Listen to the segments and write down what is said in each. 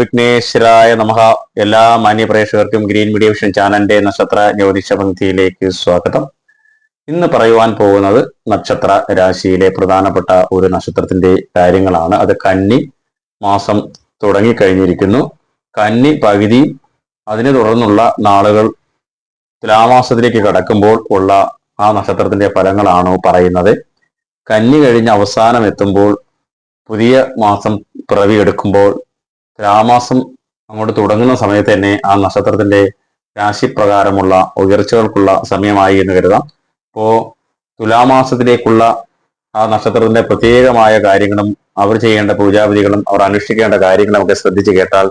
വിഘ്നേശ്വരായ നമഹ എല്ലാ മാന്യ പ്രേക്ഷകർക്കും ഗ്രീൻ മീഡിയ വിഷൻ ചാനലിന്റെ നക്ഷത്ര ജ്യോതിഷ പങ്ക്തിയിലേക്ക് സ്വാഗതം. ഇന്ന് പറയുവാൻ പോകുന്നത് നക്ഷത്ര രാശിയിലെ പ്രധാനപ്പെട്ട ഒരു നക്ഷത്രത്തിന്റെ കാര്യങ്ങളാണ്. അത് കന്നി മാസം തുടങ്ങിക്കഴിഞ്ഞിരിക്കുന്നു. കന്നി പകുതി അതിനെ തുടർന്നുള്ള നാളുകൾ തുലാമാസത്തിലേക്ക് കടക്കുമ്പോൾ ഉള്ള ആ നക്ഷത്രത്തിന്റെ ഫലങ്ങളാണോ പറയുന്നത്. കന്നി കഴിഞ്ഞ് അവസാനം എത്തുമ്പോൾ പുതിയ മാസം പിറവി തുലാമാസം അങ്ങോട്ട് തുടങ്ങുന്ന സമയത്ത് തന്നെ ആ നക്ഷത്രത്തിന്റെ രാശിപ്രകാരമുള്ള ഉയർച്ചകൾക്കുള്ള സമയമായി എന്ന് കരുതാം. അപ്പോ തുലാമാസത്തിലേക്കുള്ള ആ നക്ഷത്രത്തിന്റെ പ്രത്യേകമായ കാര്യങ്ങളും അവർ ചെയ്യേണ്ട പൂജാവിധികളും അവർ അനുഷ്ഠിക്കേണ്ട കാര്യങ്ങളും ഒക്കെ ശ്രദ്ധിച്ചു കേട്ടാൽ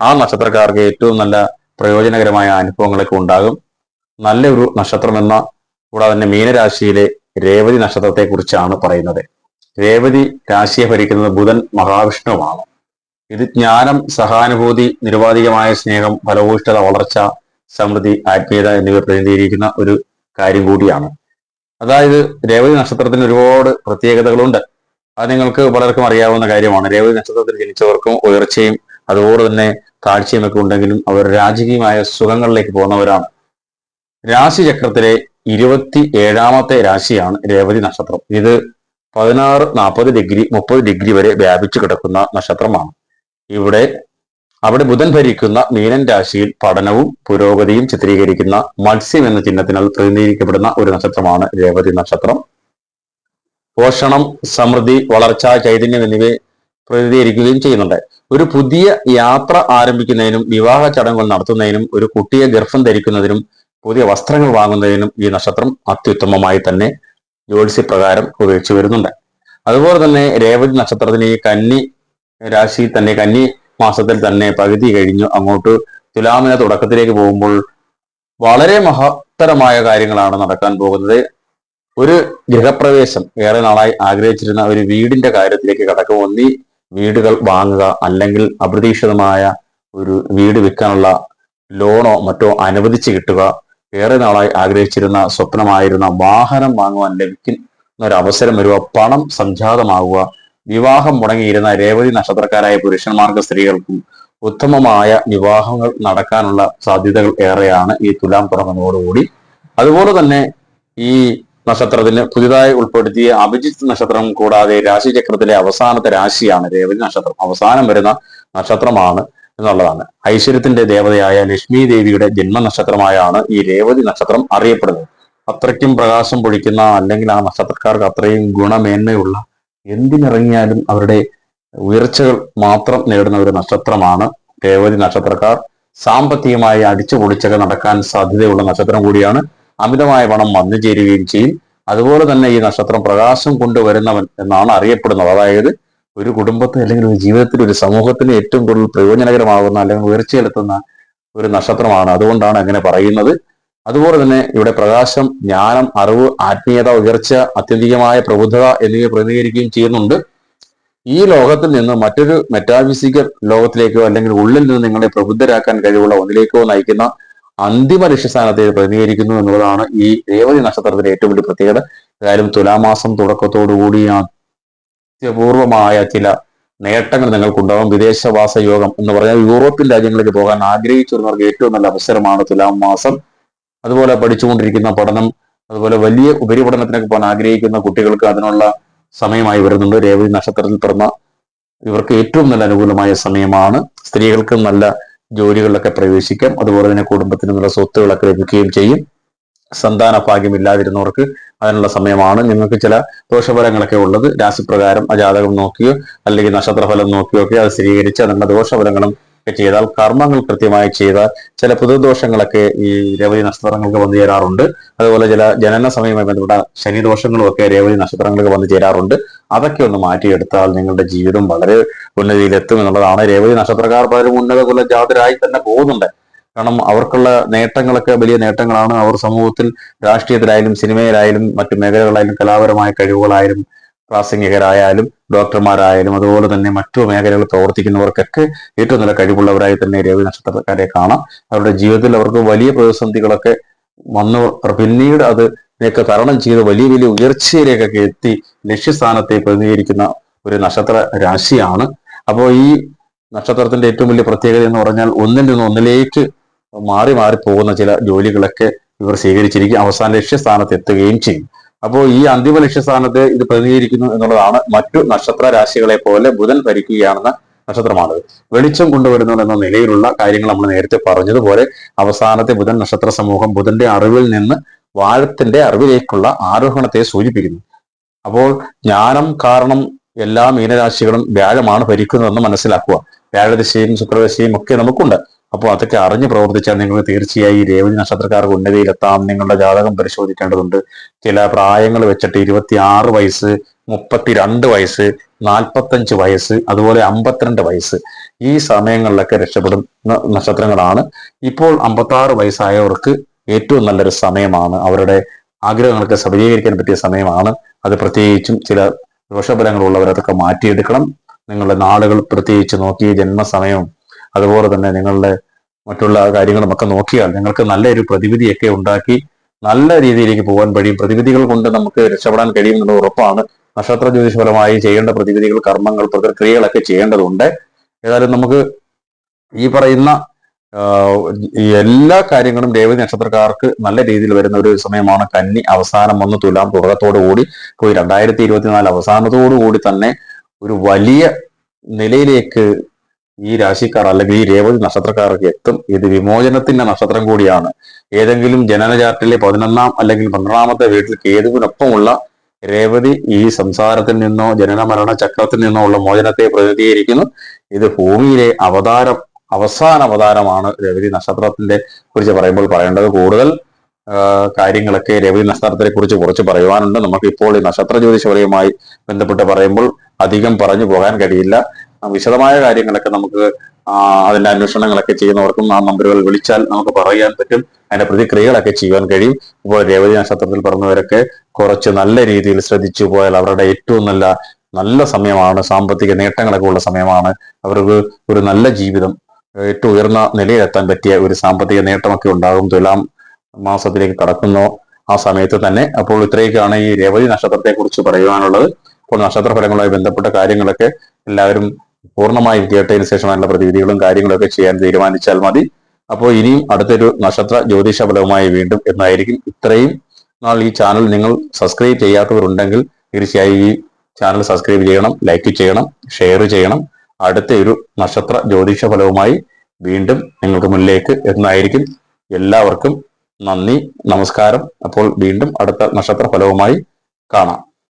ആ നക്ഷത്രക്കാർക്ക് ഏറ്റവും നല്ല പ്രയോജനകരമായ അനുഭവങ്ങളൊക്കെ ഉണ്ടാകും. നല്ലൊരു നക്ഷത്രം എന്ന കൂടാതെ തന്നെ മീനരാശിയിലെ രേവതി നക്ഷത്രത്തെ കുറിച്ചാണ് പറയുന്നത്. രേവതി രാശിയെ ഭരിക്കുന്നത് ബുധൻ മഹാവിഷ്ണുവാണ്. ഇത് ജ്ഞാനം സഹാനുഭൂതി നിരുപാധികമായ സ്നേഹം ഫലഭൂഷ്ഠത വളർച്ച സമൃദ്ധി ആത്മീയത എന്നിവ പ്രതിനിധീകരിക്കുന്ന ഒരു കാര്യം കൂടിയാണ്. അതായത് രേവതി നക്ഷത്രത്തിന് ഒരുപാട് പ്രത്യേകതകളുണ്ട്. അത് നിങ്ങൾക്ക് പലർക്കും അറിയാവുന്ന കാര്യമാണ്. രേവതി നക്ഷത്രത്തിൽ ജനിച്ചവർക്കും ഉയർച്ചയും അതുപോലെ തന്നെ താഴ്ചയും ഒക്കെ ഉണ്ടെങ്കിലും അവർ രാജകീയമായ സുഖങ്ങളിലേക്ക് പോകുന്നവരാണ്. രാശിചക്രത്തിലെ ഇരുപത്തി ഏഴാമത്തെ രാശിയാണ് രേവതി നക്ഷത്രം. ഇത് പതിനാറ് നാൽപ്പത് ഡിഗ്രി മുപ്പത് ഡിഗ്രി വരെ വ്യാപിച്ചു കിടക്കുന്ന നക്ഷത്രമാണ്. ഇവിടെ അവിടെ ബുധൻ ഭരിക്കുന്ന മീനൻ രാശിയിൽ പഠനവും പുരോഗതിയും ചിത്രീകരിക്കുന്ന മത്സ്യം എന്ന ചിഹ്നത്തിനാൽ പ്രതിനിധീകരിക്കപ്പെടുന്ന ഒരു നക്ഷത്രമാണ് രേവതി നക്ഷത്രം. പോഷണം സമൃദ്ധി വളർച്ച ചൈതന്യം എന്നിവയെ പ്രതിനിധീകരിക്കുകയും ചെയ്യുന്നുണ്ട്. ഒരു പുതിയ യാത്ര ആരംഭിക്കുന്നതിനും വിവാഹ ചടങ്ങുകൾ നടത്തുന്നതിനും ഒരു കുട്ടിയെ ഗർഭം ധരിക്കുന്നതിനും പുതിയ വസ്ത്രങ്ങൾ വാങ്ങുന്നതിനും ഈ നക്ഷത്രം അത്യുത്തമമായി തന്നെ ജ്യോതിഷപ്രകാരം ഉപയോഗിച്ചു വരുന്നുണ്ട്. അതുപോലെ തന്നെ രേവതി നക്ഷത്രത്തിന് ഈ കന്നി രാശിയിൽ തന്നെ കന്നി മാസത്തിൽ തന്നെ പകുതി കഴിഞ്ഞു. അങ്ങോട്ട് തുലാമിന തുടക്കത്തിലേക്ക് പോകുമ്പോൾ വളരെ മഹത്തരമായ കാര്യങ്ങളാണ് നടക്കാൻ പോകുന്നത്. ഒരു ഗൃഹപ്രവേശം ഏറെ നാളായി ആഗ്രഹിച്ചിരുന്ന ഒരു വീടിന്റെ കാര്യത്തിലേക്ക് കടക്കും ഒന്നി വീടുകൾ വാങ്ങുക അല്ലെങ്കിൽ അപ്രതീക്ഷിതമായ ഒരു വീട് വിൽക്കാനുള്ള ലോണോ മറ്റോ അനുവദിച്ച് കിട്ടുക. ഏറെ നാളായി ആഗ്രഹിച്ചിരുന്ന സ്വപ്നമായിരുന്ന വാഹനം വാങ്ങുവാൻ ലഭിക്കുന്ന ഒരു അവസരം വരുക പണം സംജാതമാകുക വിവാഹം മുടങ്ങിയിരുന്ന രേവതി നക്ഷത്രക്കാരായ പുരുഷന്മാർക്കും സ്ത്രീകൾക്കും ഉത്തമമായ വിവാഹങ്ങൾ നടക്കാനുള്ള സാധ്യതകൾ ഏറെയാണ് ഈ തുലാം തുടങ്ങുന്നതോടുകൂടി അതുപോലെ തന്നെ ഈ നക്ഷത്രത്തിന് പുതിയതായി ഉൾപ്പെടുത്തിയ അഭിജിത്ത് നക്ഷത്രം കൂടാതെ രാശിചക്രത്തിലെ അവസാനത്തെ രാശിയാണ് രേവതി നക്ഷത്രം. അവസാനം വരുന്ന നക്ഷത്രമാണ് എന്നുള്ളതാണ്. ഐശ്വര്യത്തിന്റെ ദേവതയായ ലക്ഷ്മി ദേവിയുടെ ജന്മനക്ഷത്രമായാണ് ഈ രേവതി നക്ഷത്രം അറിയപ്പെടുന്നത്. അത്രയ്ക്കും പ്രകാശം പൊഴിക്കുന്ന അല്ലെങ്കിൽ ആ നക്ഷത്രക്കാർക്ക് അത്രയും ഗുണമേന്മയുള്ള എന്തിനിറങ്ങിയാലും അവരുടെ ഉയർച്ചകൾ മാത്രം നേടുന്ന ഒരു നക്ഷത്രമാണ് രേവതി നക്ഷത്രക്കാർ. സാമ്പത്തികമായി അടിച്ചു പൊളിച്ചൊക്കെ നടക്കാൻ സാധ്യതയുള്ള നക്ഷത്രം കൂടിയാണ്. അമിതമായ പണം വന്നു ചേരുകയും ചെയ്യും. അതുപോലെ തന്നെ ഈ നക്ഷത്രം പ്രകാശം കൊണ്ടുവരുന്നവൻ എന്നാണ് അറിയപ്പെടുന്നത്. അതായത് ഒരു കുടുംബത്തെ അല്ലെങ്കിൽ ഒരു ജീവിതത്തിൽ ഒരു സമൂഹത്തിന് ഏറ്റവും കൂടുതൽ പ്രയോജനകരമാകുന്ന അല്ലെങ്കിൽ ഉയർച്ചയിലെത്തുന്ന ഒരു നക്ഷത്രമാണ്. അതുകൊണ്ടാണ് അങ്ങനെ പറയുന്നത്. അതുപോലെ തന്നെ ഇവിടെ പ്രകാശം ജ്ഞാനം അറിവ് ആത്മീയത ഉയർച്ച അത്യന്തികമായ പ്രബുദ്ധത എന്നിവ പ്രതികരിക്കുകയും ചെയ്യുന്നുണ്ട്. ഈ ലോകത്തിൽ നിന്ന് മറ്റൊരു മെറ്റാഫിസിക്കൽ ലോകത്തിലേക്കോ അല്ലെങ്കിൽ ഉള്ളിൽ നിന്ന് നിങ്ങളെ പ്രബുദ്ധരാക്കാൻ കഴിവുള്ള ഒന്നിലേക്കോ നയിക്കുന്ന അന്തിമ ലക്ഷ്യസ്ഥാനത്തെ പ്രതികരിക്കുന്നു എന്നുള്ളതാണ് ഈ രേവതി നക്ഷത്രത്തിന്റെ ഏറ്റവും വലിയ പ്രത്യേകത. ഏതായാലും തുലാമാസം തുടക്കത്തോടുകൂടി അത്യപൂർവമായ ചില നേട്ടങ്ങൾ നിങ്ങൾക്കുണ്ടാകും വിദേശവാസ യോഗം എന്ന് പറഞ്ഞാൽ യൂറോപ്യൻ രാജ്യങ്ങളിലേക്ക് പോകാൻ ആഗ്രഹിച്ചിരുന്നവർക്ക് ഏറ്റവും നല്ല അവസരമാണ് തുലാം മാസം. അതുപോലെ പഠിച്ചുകൊണ്ടിരിക്കുന്ന പഠനം അതുപോലെ വലിയ ഉപരിപഠനത്തിനൊക്കെ പോകാൻ ആഗ്രഹിക്കുന്ന കുട്ടികൾക്ക് അതിനുള്ള സമയമായി വരുന്നുണ്ട്. രേവതി നക്ഷത്രത്തിൽ പിറന്ന ഇവർക്ക് ഏറ്റവും നല്ല അനുകൂലമായ സമയമാണ്. സ്ത്രീകൾക്കും നല്ല ജോലികളിലൊക്കെ പ്രവേശിക്കാം. അതുപോലെ തന്നെ കുടുംബത്തിന് നല്ല സ്വത്തുകളൊക്കെ ലഭിക്കുകയും ചെയ്യും. സന്താന ഭാഗ്യം ഇല്ലാതിരുന്നവർക്ക് അതിനുള്ള സമയമാണ്. നിങ്ങൾക്ക് ചില ദോഷഫലങ്ങളൊക്കെ ഉള്ളത്. രാശിപ്രകാരം ജാതകം നോക്കിയോ അല്ലെങ്കിൽ നക്ഷത്രഫലം നോക്കിയോ ഒക്കെ അത് സ്ഥിരീകരിച്ച് അതിനുള്ള ദോഷഫലങ്ങളും ഒക്കെ ചെയ്താൽ കർമ്മങ്ങൾ കൃത്യമായി ചെയ്താൽ ചില പുതുദോഷങ്ങളൊക്കെ ഈ രവതി നക്ഷത്രങ്ങൾക്ക് വന്നു ചേരാറുണ്ട്. അതുപോലെ ചില ജനന സമയമായി ബന്ധപ്പെട്ട ശനിദോഷങ്ങളും ഒക്കെ രേവതി നക്ഷത്രങ്ങൾക്ക് വന്നു ചേരാറുണ്ട്. അതൊക്കെ ഒന്ന് മാറ്റിയെടുത്താൽ നിങ്ങളുടെ ജീവിതം വളരെ ഉന്നതിയിലെത്തും എന്നുള്ളതാണ്. രേവതി നക്ഷത്രക്കാർ പലരും ഉന്നത കുല ജാതരായി തന്നെ പോകുന്നുണ്ട്. കാരണം അവർക്കുള്ള നേട്ടങ്ങളൊക്കെ വലിയ നേട്ടങ്ങളാണ്. അവർ സമൂഹത്തിൽ രാഷ്ട്രീയത്തിലായാലും സിനിമയിലായാലും മറ്റു മേഖലകളായാലും കലാപരമായ കഴിവുകളായാലും പ്രാസംഗികരായാലും ഡോക്ടർമാരായാലും അതുപോലെ തന്നെ മറ്റു മേഖലകളിൽ പ്രവർത്തിക്കുന്നവർക്കൊക്കെ ഏറ്റവും നല്ല കഴിവുള്ളവരായി തന്നെ രവി നക്ഷത്രക്കാരെ കാണാം. അവരുടെ ജീവിതത്തിൽ അവർക്ക് വലിയ പ്രതിസന്ധികളൊക്കെ വന്നു. പിന്നീട് അത് ഇതിനെയൊക്കെ തരണം ചെയ്ത് വലിയ വലിയ ഉയർച്ചയിലേക്കൊക്കെ എത്തി ലക്ഷ്യസ്ഥാനത്തെ പ്രതിനിധീകരിക്കുന്ന ഒരു നക്ഷത്ര രാശിയാണ്. അപ്പോൾ ഈ നക്ഷത്രത്തിന്റെ ഏറ്റവും വലിയ പ്രത്യേകത എന്ന് പറഞ്ഞാൽ ഒന്നിൽ നിന്ന് ഒന്നിലേക്ക് മാറി മാറി പോകുന്ന ചില ജോലികളൊക്കെ ഇവർ സ്വീകരിച്ചിരിക്കും. അവസാന ലക്ഷ്യസ്ഥാനത്ത് എത്തുകയും ചെയ്യും. അപ്പോൾ ഈ അന്തിമ ലക്ഷ്യസ്ഥാനത്തെ ഇത് പ്രതിനിധീകരിക്കുന്നു എന്നുള്ളതാണ് മറ്റു നക്ഷത്ര രാശികളെ പോലെ ബുധൻ ഭരിക്കുകയാണെന്ന നക്ഷത്രമാണത്. വെളിച്ചം കൊണ്ടുവരുന്നു എന്ന നിലയിലുള്ള കാര്യങ്ങൾ നമ്മൾ നേരത്തെ പറഞ്ഞതുപോലെ അവസാനത്തെ ബുധൻ നക്ഷത്ര സമൂഹം ബുധന്റെ അറിവിൽ നിന്ന് വാഴത്തിന്റെ അറിവിലേക്കുള്ള ആരോഹണത്തെ സൂചിപ്പിക്കുന്നു. അപ്പോൾ ജ്ഞാനം കാരണം എല്ലാ മീനരാശികളും വ്യാഴമാണ് ഭരിക്കുന്നതെന്ന് മനസ്സിലാക്കുക. വ്യാഴദശയും ശുക്രദശയും ഒക്കെ നമുക്കുണ്ട്. അപ്പോൾ അതൊക്കെ അറിഞ്ഞ് പ്രവർത്തിച്ചാൽ നിങ്ങൾ തീർച്ചയായും രേവതി നക്ഷത്രക്കാർക്ക് ഉന്നതിയിലെത്താം. നിങ്ങളുടെ ജാതകം പരിശോധിക്കേണ്ടതുണ്ട്. ചില പ്രായങ്ങൾ വെച്ചിട്ട് ഇരുപത്തിയാറ് വയസ്സ് മുപ്പത്തിരണ്ട് വയസ്സ് നാൽപ്പത്തഞ്ച് വയസ്സ് അതുപോലെ അമ്പത്തിരണ്ട് വയസ്സ് ഈ സമയങ്ങളിലൊക്കെ രക്ഷപ്പെടുന്ന നക്ഷത്രങ്ങളാണ്. ഇപ്പോൾ അമ്പത്താറ് വയസ്സായവർക്ക് ഏറ്റവും നല്ലൊരു സമയമാണ്. അവരുടെ ആഗ്രഹങ്ങൾക്ക് സഫലീകരിക്കാൻ പറ്റിയ സമയമാണ്. അത് പ്രത്യേകിച്ചും ചില ദോഷഫലങ്ങളുള്ളവരതൊക്കെ മാറ്റിയെടുക്കണം. നിങ്ങളുടെ നാളുകൾ പ്രത്യേകിച്ച് നോക്കി ജന്മസമയവും അതുപോലെ തന്നെ നിങ്ങളുടെ മറ്റുള്ള കാര്യങ്ങളും ഒക്കെ നോക്കിയാൽ നിങ്ങൾക്ക് നല്ലൊരു പ്രതിവിധിയൊക്കെ ഉണ്ടാക്കി നല്ല രീതിയിലേക്ക് പോകാൻ കഴിയും. പ്രതിവിധികൾ കൊണ്ട് നമുക്ക് രക്ഷപ്പെടാൻ കഴിയും എന്നുള്ള ഉറപ്പാണ്. നക്ഷത്ര ജ്യോതിഷപരമായി ചെയ്യേണ്ട പ്രതിവിധികൾ കർമ്മങ്ങൾ പ്രതിക്രിയകളൊക്കെ ചെയ്യേണ്ടതുണ്ട്. ഏതായാലും നമുക്ക് ഈ പറയുന്ന എല്ലാ കാര്യങ്ങളും രേവതി നക്ഷത്രക്കാർക്ക് നല്ല രീതിയിൽ വരുന്ന ഒരു സമയമാണ് കന്നി. അവസാനം വന്ന് തുലാം തുടക്കത്തോടു കൂടി. പോയി രണ്ടായിരത്തി ഇരുപത്തിനാല് അവസാനത്തോടു കൂടി തന്നെ ഒരു വലിയ നിലയിലേക്ക് ഈ രാശിക്കാർ അല്ലെങ്കിൽ ഈ രേവതി നക്ഷത്രക്കാർക്ക് എത്തും. ഇത് വിമോചനത്തിന്റെ നക്ഷത്രം കൂടിയാണ്. ഏതെങ്കിലും ജനന ചാർട്ടിലെ പതിനൊന്നാം അല്ലെങ്കിൽ പന്ത്രണ്ടാമത്തെ വീട്ടിൽ കേതുവിനൊപ്പമുള്ള രേവതി ഈ സംസാരത്തിൽ നിന്നോ ജനന മരണ ചക്രത്തിൽ നിന്നോ ഉള്ള മോചനത്തെ പ്രതിനിധീകരിക്കുന്നു. ഇത് ഭൂമിയിലെ അവതാരം അവസാന അവതാരമാണ് രേവതി നക്ഷത്രത്തിന്റെ കുറിച്ച് പറയുമ്പോൾ പറയേണ്ടത്. കൂടുതൽ കാര്യങ്ങളൊക്കെ രവി നക്ഷത്രത്തെ കുറിച്ച് കുറച്ച് പറയുവാനുണ്ട്. നമുക്ക് ഇപ്പോൾ ഈ നക്ഷത്ര ജ്യോതിഷപരവുമായി ബന്ധപ്പെട്ട് പറയുമ്പോൾ അധികം പറഞ്ഞു പോകാൻ കഴിയില്ല. വിശദമായ കാര്യങ്ങളൊക്കെ നമുക്ക് അതിന്റെ അന്വേഷണങ്ങളൊക്കെ ചെയ്യുന്നവർക്കും ആ നമ്പറുകൾ വിളിച്ചാൽ നമുക്ക് പറയാൻ പറ്റും. അതിന്റെ പ്രതിക്രിയകളൊക്കെ ചെയ്യാൻ കഴിയും. ഇപ്പോൾ രേവതി നക്ഷത്രത്തിൽ പറഞ്ഞവരൊക്കെ കുറച്ച് നല്ല രീതിയിൽ ശ്രദ്ധിച്ചു പോയാൽ അവരുടെ ഏറ്റവും നല്ല നല്ല സമയമാണ്. സാമ്പത്തിക നേട്ടങ്ങളൊക്കെ ഉള്ള സമയമാണ്. അവർക്ക് ഒരു നല്ല ജീവിതം ഏറ്റവും ഉയർന്ന നിലയിലെത്താൻ പറ്റിയ ഒരു സാമ്പത്തിക നേട്ടമൊക്കെ ഉണ്ടാകും. തുലാം മാസത്തിലേക്ക് കടക്കുന്നു ആ സമയത്ത് തന്നെ. അപ്പോൾ ഇത്രയൊക്കെയാണ് ഈ രേവതി നക്ഷത്രത്തെ കുറിച്ച് പറയുവാനുള്ളത്. അപ്പോൾ നക്ഷത്ര ഫലങ്ങളുമായി ബന്ധപ്പെട്ട കാര്യങ്ങളൊക്കെ എല്ലാവരും പൂർണമായും കേട്ടതിന് ശേഷമുള്ള പ്രതിവിധികളും കാര്യങ്ങളൊക്കെ ചെയ്യാൻ തീരുമാനിച്ചാൽ മതി. അപ്പോൾ ഇനിയും അടുത്തൊരു നക്ഷത്ര ജ്യോതിഷ ഫലവുമായി വീണ്ടും എന്നായിരിക്കും. ഇത്രയും നാൾ ഈ ചാനൽ നിങ്ങൾ സബ്സ്ക്രൈബ് ചെയ്യാത്തവരുണ്ടെങ്കിൽ തീർച്ചയായും ഈ ചാനൽ സബ്സ്ക്രൈബ് ചെയ്യണം ലൈക്ക് ചെയ്യണം ഷെയർ ചെയ്യണം. അടുത്ത ഒരു നക്ഷത്ര ജ്യോതിഷ ഫലവുമായി വീണ്ടും നിങ്ങൾക്ക് മുന്നിലേക്ക് എന്നായിരിക്കും. എല്ലാവർക്കും നന്ദി നമസ്കാരം. അപ്പോൾ വീണ്ടും അടുത്ത നക്ഷത്ര ഫലവുമായി കാണാം.